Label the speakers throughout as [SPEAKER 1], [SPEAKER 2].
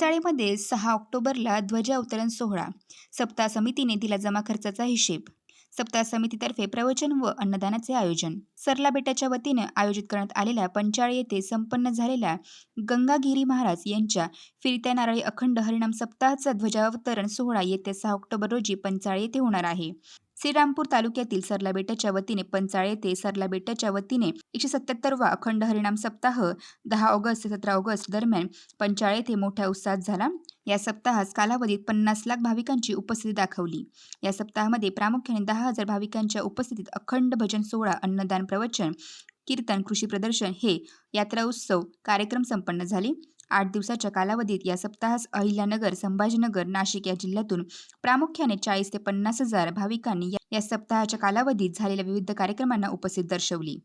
[SPEAKER 1] पंचाळीमध्ये सहा ऑक्टोबरला ध्वजावतरण सोहळा. सप्ताह समितीने दिला जमा खर्चाचा हिशेब. सप्ताह समितीतर्फे प्रवचन व अन्नदानाचे आयोजन. सरला बेटाच्या वतीने आयोजित करण्यात आलेल्या पंचाळी येथे संपन्न झालेल्या गंगागिरी महाराज यांच्या फिरत्या नारळी अखंड हरिणाम सप्ताहाचा ध्वजावतरण सोहळा येत्या सहा ऑक्टोबर रोजी पंचाळी येथे होणार आहे. श्रीरामपूर तालुक्यातील सरला बेटाच्या वतीने पंचाळ येथे सरला बेटाच्या वतीने एकशे सत्याहत्तरवा अखंड हरिणाम सप्ताह दहा ऑगस्ट ते सतरा ऑगस्ट दरम्यान पंचाळ येथे मोठ्या उत्साहात झाला. या सप्ताहास कालावधीत पन्नास लाख भाविकांची उपस्थिती दाखवली. या सप्ताहामध्ये प्रामुख्याने दहा हजार भाविकांच्या उपस्थितीत अखंड भजन सोहळा अन्नदान प्रवचन कीर्तन कृषी प्रदर्शन हे यात्रा उत्सव कार्यक्रम संपन्न झाले. आठ दिवसाच्या कालावधीत या सप्ताहास अहिल्यानगर संभाजीनगर नाशिक या जिल्ह्यातून प्रामुख्याने चाळीस ते पन्नास हजार भाविकांनी या- या सप्ताहाच्या कालावधीत झालेल्या विविध कार्यक्रमांना उपस्थित दर्शवली.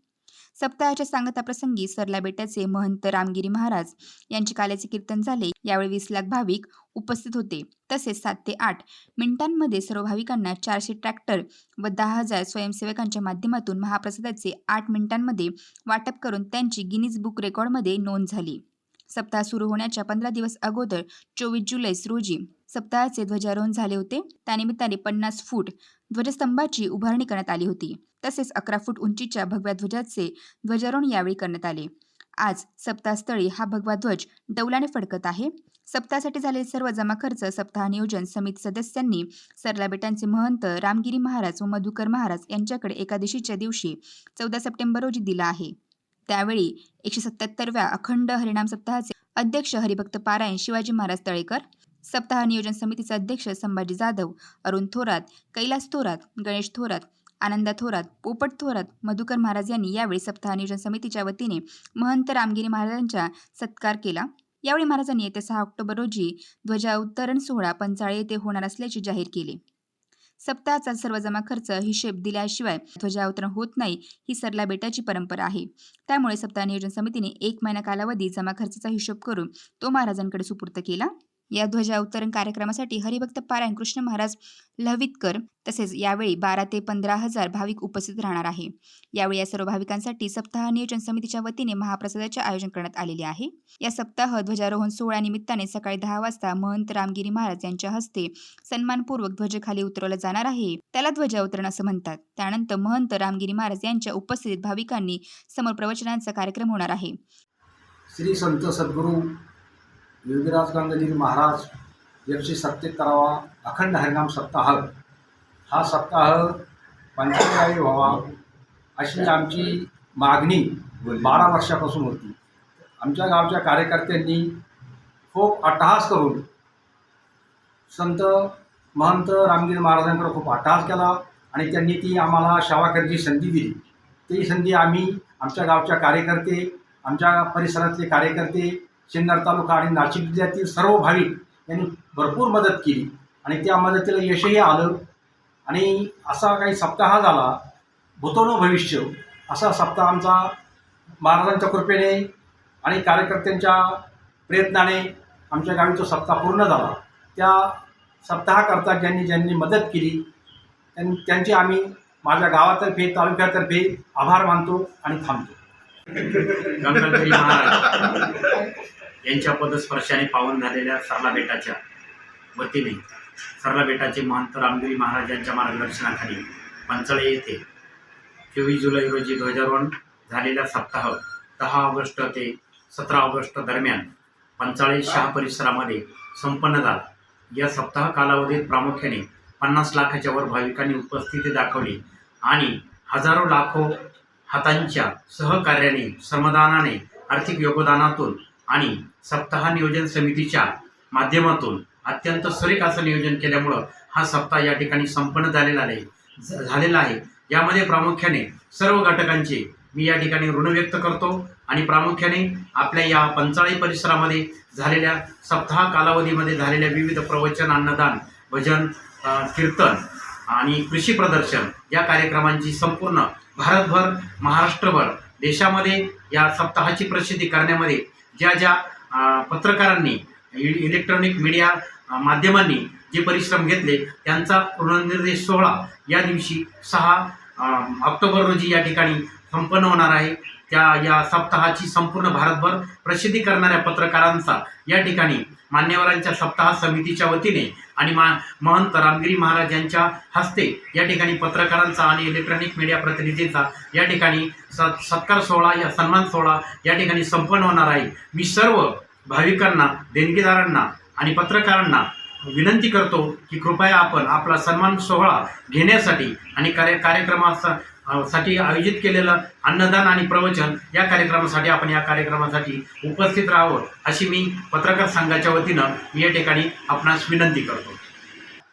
[SPEAKER 1] सप्ताहाच्या सांगताप्रसंगी सरला बेटाचे महंत रामगिरी महाराज यांचे काल्याचे कीर्तन झाले. यावेळी वीस लाख भाविक उपस्थित होते. तसेच सात ते आठ मिनिटांमध्ये सर्व भाविकांना चारशे ट्रॅक्टर व दहा हजार स्वयंसेवकांच्या माध्यमातून महाप्रसादाचे आठ मिनिटांमध्ये वाटप करून त्यांची गिनीज बुक रेकॉर्डमध्ये नोंद झाली. सप्ताह सुरू होण्याच्या पंधरा दिवस अगोदर चोवीस जुलै रोजी सप्ताहाचे ध्वजारोहण झाले होते. त्यानिमित्ताने पन्नास फूट ध्वजस्तंभाची उभारणी करण्यात आली होती. तसेच अकरा फूट उंचीच्या भगव्या ध्वजाचे ध्वजारोहण यावेळी करण्यात आले. आज सप्ताहस्थळी हा भगवा ध्वज डौलाने फडकत आहे. सप्ताहासाठी झालेले सर्व जमा खर्च सप्ताह नियोजन समिती सदस्यांनी सरला बेटांचे महंत रामगिरी महाराज व मधुकर महाराज यांच्याकडे एकादशीच्या दिवशी चौदा सप्टेंबर रोजी दिला आहे. त्यावेळी एकशे सत्याहत्तरव्या अखंड हरिणाम सप्ताहाचे अध्यक्ष हरिभक्त पारायण शिवाजी महाराज तळेकर सप्ताह नियोजन समितीचे अध्यक्ष संभाजी जाधव अरुण थोरात कैलास थोरात गणेश थोरात आनंदा थोरात पोपट थोरात मधुकर महाराज यांनी यावेळी सप्ताह नियोजन समितीच्या वतीने महंत रामगिरी महाराजांचा सत्कार केला. यावेळी महाराजांनी येत्या सहा ऑक्टोबर रोजी ध्वजावतरण सोहळा पंचाळे येथे होणार असल्याचे जाहीर केले. सप्ताहाचा सर्व जमा खर्च हिशेब दिल्याशिवाय ध्वजावतरण होत नाही ही सरला बेटाची परंपरा आहे. त्यामुळे सप्ताह नियोजन समितीने एक महिना कालावधी जमा खर्चाचा हिशोब करून तो महाराजांकडे सुपूर्त केला. या ध्वजावतरण कार्यक्रमासाठी हरिभक्त पारायण कृष्ण महाराज लहवितकर तसेच यावेळी बारा ते पंधरा हजार भाविक उपस्थित राहणार आहे. यावेळी या सर्व भाविकांसाठी सप्ताह नियोजन समितीच्या वतीने महाप्रसादाचे आयोजन करण्यात आलेले आहे. या सप्ताह ध्वजारोहण सोहळ्यानिमित्ताने सकाळी दहा वाजता महंत रामगिरी महाराज यांच्या हस्ते सन्मानपूर्वक ध्वज खाली उतरवला जाणार आहे. त्याला ध्वजावतरण असं म्हणतात. त्यानंतर महंत रामगिरी महाराज यांच्या उपस्थितीत भाविकांनी समोर प्रवचनांचा कार्यक्रम होणार आहे.
[SPEAKER 2] श्री संत सद्गुरू योगीराज गंगजी महाराज एकशे सत्तेहत्तरावा अखंड हरिनाम सप्ताह हा सप्ताह पंचमगावी व्हावा अशी आमची मागणी बारा वर्षापासून होती. आमच्या गावच्या कार्यकर्त्यांनी खूप अट्टहास करून संत महंत रामगिरी महाराजांकडे खूप अट्टहास केला आणि त्यांनी ती आम्हाला सेवा संधी दिली. ती संधी आम्ही आमच्या गावच्या कार्यकर्ते आमच्या परिसरातले कार्यकर्ते सिन्नर तालुका आणि नाशिक जिल्ह्यातील सर्व भाविक यांनी भरपूर मदत केली. आणि त्या मदतीला यशही आलं. आणि असा काही सप्ताह झाला भूतोनो भविष्य असा सप्ताह आमचा महाराजांच्या कृपेने आणि कार्यकर्त्यांच्या प्रयत्नाने आमच्या गावी तो सप्ताह पूर्ण झाला. त्या सप्ताहाकरता ज्यांनी ज्यांनी मदत केली त्यां त्यांची आम्ही माझ्या गावातर्फे तालुक्यातर्फे आभार मानतो आणि थांबतो.
[SPEAKER 3] गंगाधरी महाराज यांच्या पदस्पर्शाने पावन झालेल्या सरला बेटाच्या वतीने सरला बेटाचे महंत रामगिरी महाराज यांच्या मार्गदर्शनाखाली पंचळे येथे चोवीस जुलै रोजी ध्वजारोहण झालेला सप्ताह दहा ऑगस्ट ते सतरा ऑगस्ट दरम्यान पंचाळे शहा परिसरामध्ये संपन्न झाला. या सप्ताह कालावधीत प्रामुख्याने पन्नास लाखाच्या वर भाविकांनी उपस्थिती दाखवली आणि हजारो लाखो हातांच्या सहकार्याने श्रमदानाने आर्थिक योगदानातून आणि सप्ताह नियोजन समितीच्या माध्यमातून अत्यंत सुरेख असं नियोजन केल्यामुळं हा सप्ताह या ठिकाणी संपन्न झालेला आहे. झालेला आहे. यामध्ये प्रामुख्याने सर्व घटकांचे मी या ठिकाणी ऋण व्यक्त करतो आणि प्रामुख्याने आपल्या या पंचाळी परिसरामध्ये झालेल्या सप्ताह कालावधीमध्ये झालेल्या विविध प्रवचन अन्नदान भजन कीर्तन आणि कृषी प्रदर्शन या कार्यक्रमांची संपूर्ण भारतभर महाराष्ट्रभर देशामध्ये या सप्ताहाची प्रसिद्धी करण्यामध्ये ज्या ज्या पत्रकारांनी इ- इलेक्ट्रॉनिक मीडिया माध्यमांनी जे परिश्रम घेतले त्यांचा ऋणनिर्देश सोहळा या दिवशी सहा ऑक्टोबर रोजी या ठिकाणी संपन्न होणार आहे. त्या या सप्ताहाची संपूर्ण भारतभर प्रसिद्धी करणाऱ्या पत्रकारांचा या ठिकाणी मान्यवरांच्या सप्ताह समितीच्या वतीने आणि मा महंत रामगिरी महाराज यांच्या हस्ते या ठिकाणी पत्रकारांचा आणि इलेक्ट्रॉनिक मीडिया प्रतिनिधींचा या ठिकाणी स सत्कार सोहळा या सन्मान सोहळा या ठिकाणी संपन्न होणार आहे. मी सर्व भाविकांना देणगीदारांना आणि पत्रकारांना विनंती करतो की कृपया आपण आपला सन्मान सोहळा घेण्यासाठी आणि कार्य कार्यक्रमाचा साठी आयोजित केलेलं अन्नदान आणि प्रवचन या कार्यक्रमासाठी आपण या कार्यक्रमासाठी उपस्थित राहावं अशी मी पत्रकार संघाच्या वतीनं मी या ठिकाणी आपणास विनंती करतो.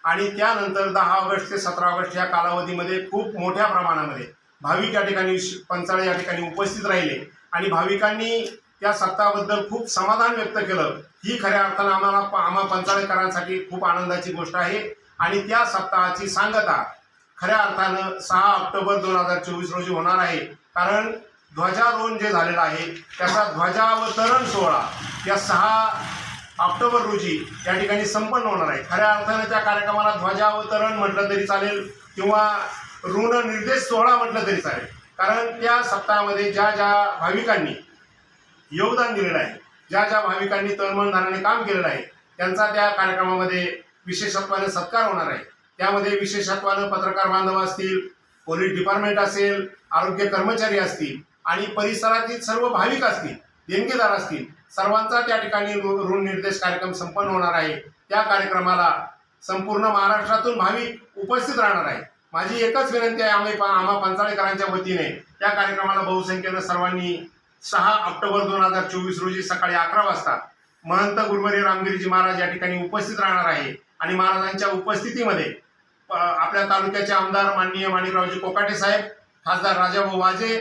[SPEAKER 4] आणि त्यानंतर दहा ऑगस्ट ते सतरा ऑगस्ट या कालावधीमध्ये खूप मोठ्या प्रमाणामध्ये भाविक या ठिकाणी पंचाळे या ठिकाणी उपस्थित राहिले. आणि भाविकांनी त्या सप्ताहाबद्दल खूप समाधान व्यक्त केलं. ही खऱ्या अर्थानं आम्हाला आम्हा पंचाळेकरांसाठी खूप आनंदाची गोष्ट आहे. आणि त्या सप्ताहाची सांगता खऱ्या अर्थानं सहा ऑक्टोबर दोन हजार चोवीस रोजी होणार आहे. कारण ध्वजारोहण जे झालेलं आहे त्याचा ध्वजावतरण सोहळा या सहा ऑक्टोबर रोजी या ठिकाणी संपन्न होणार आहे. खऱ्या अर्थानं त्या कार्यक्रमाला ध्वजावतरण म्हटलं तरी चालेल किंवा ऋण निर्देश सोहळा म्हटलं तरी चालेल. कारण त्या सप्ताहामध्ये ज्या ज्या भाविकांनी योगदान दिलेलं आहे ज्या ज्या भाविकांनी तळमळ काम केलेलं आहे त्यांचा त्या कार्यक्रमामध्ये विशेषत्वाने सत्कार होणार आहे. त्यामध्ये विशेषत्वानं पत्रकार बांधव असतील पोलीस डिपार्टमेंट असेल आरोग्य कर्मचारी असतील आणि परिसरातील सर्व भाविक असतील देणगीदार असतील सर्वांचा त्या ठिकाणी ऋणनिर्देश ऋण निर्देश कार्यक्रम संपन्न होणार आहे. त्या कार्यक्रमाला संपूर्ण महाराष्ट्रातून भाविक उपस्थित राहणार आहे माझी एकच विनंती आहे आम्ही प- आम्हा पंचाळेकरांच्या वतीने त्या कार्यक्रमाला बहुसंख्येनं सर्वांनी सहा ऑक्टोबर दोन हजार चोवीस रोजी सकाळी अकरा वाजता महंत गुरुवारी रामगिरीजी महाराज या ठिकाणी उपस्थित राहणार आहे. आणि महाराजांच्या उपस्थितीमध्ये आपल्या तालुक्याचे आमदार माननीय माणिकरावजी कोकाटे साहेब खासदार राजाभाऊ वाजे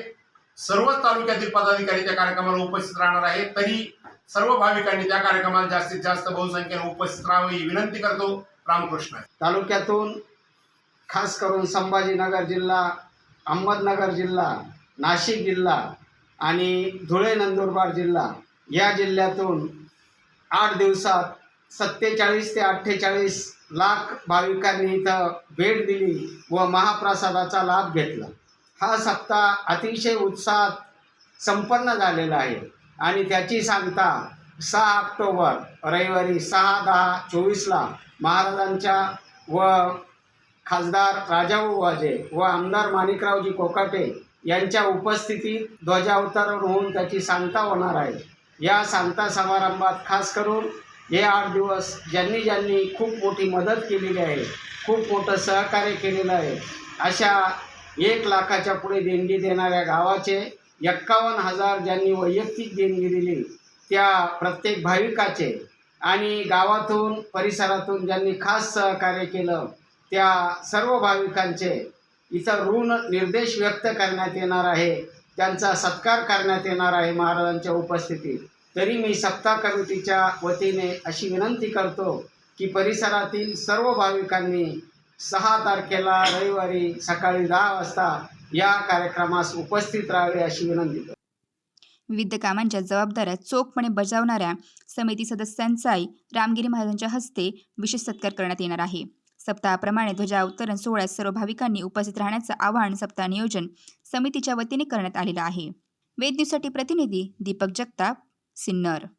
[SPEAKER 4] सर्वच तालुक्यातील पदाधिकारी त्या कार्यक्रमाला उपस्थित राहणार आहेत. तरी सर्व भाविकांनी त्या कार्यक्रमाला जास्तीत जास्त बहुसंख्येने उपस्थित राहावं ही विनंती करतो. रामकृष्ण.
[SPEAKER 5] तालुक्यातून खास करून संभाजीनगर जिल्हा अहमदनगर जिल्हा नाशिक जिल्हा आणि धुळे नंदुरबार जिल्हा या जिल्ह्यातून आठ दिवसात सत्तेचाळीस ते अठ्ठेचाळीस लाख भाविकांनी इथं भेट दिली व महाप्रसादाचा लाभ घेतला. हा सप्ताह अतिशय उत्साहात संपन्न झालेला आहे. आणि त्याची सांगता सहा ऑक्टोबर रविवारी सहा दहा चोवीसला महाराजांच्या व खासदार राजाभाऊ वाजे व आमदार माणिकरावजी कोकाटे यांच्या उपस्थितीत ध्वजावतरण होऊन त्याची सांगता होणार आहे. या सांगता समारंभात खास करून हे आठ दिवस ज्यांनी ज्यांनी खूप मोठी मदत केलेली आहे खूप मोठं सहकार्य केलेलं आहे अशा एक लाखाच्या पुढे देणगी देणाऱ्या गावाचे एक्कावन्न हजार ज्यांनी वैयक्तिक देणगी दिली त्या प्रत्येक भाविकाचे आणि गावातून परिसरातून ज्यांनी खास सहकार्य केलं त्या सर्व भाविकांचे इथं ऋण निर्देश व्यक्त करण्यात येणार आहे त्यांचा सत्कार करण्यात येणार आहे महाराजांच्या उपस्थितीत. तरी मी सप्ताह कमिटीच्या वतीने अशी विनंती करतो की परिसरातील सर्व भाविकांनी सहा तारखेला रविवारी सकाळी दहा वाजता या कार्यक्रमास उपस्थित राहावे अशी विनंती करतो.
[SPEAKER 1] विविध कामांच्या जबाबदाऱ्या चोखपणे बजावणाऱ्या समिती सदस्यांचाही रामगिरी महाराजांच्या हस्ते विशेष सत्कार करण्यात येणार आहे. सप्ताहाप्रमाणे ध्वजावतरण सोहळ्यात सर्व भाविकांनी उपस्थित राहण्याचं आवाहन सप्ताह नियोजन समितीच्या वतीने करण्यात आलेलं आहे. वेद न्यूजसाठी प्रतिनिधी दीपक जगताप सिन्नर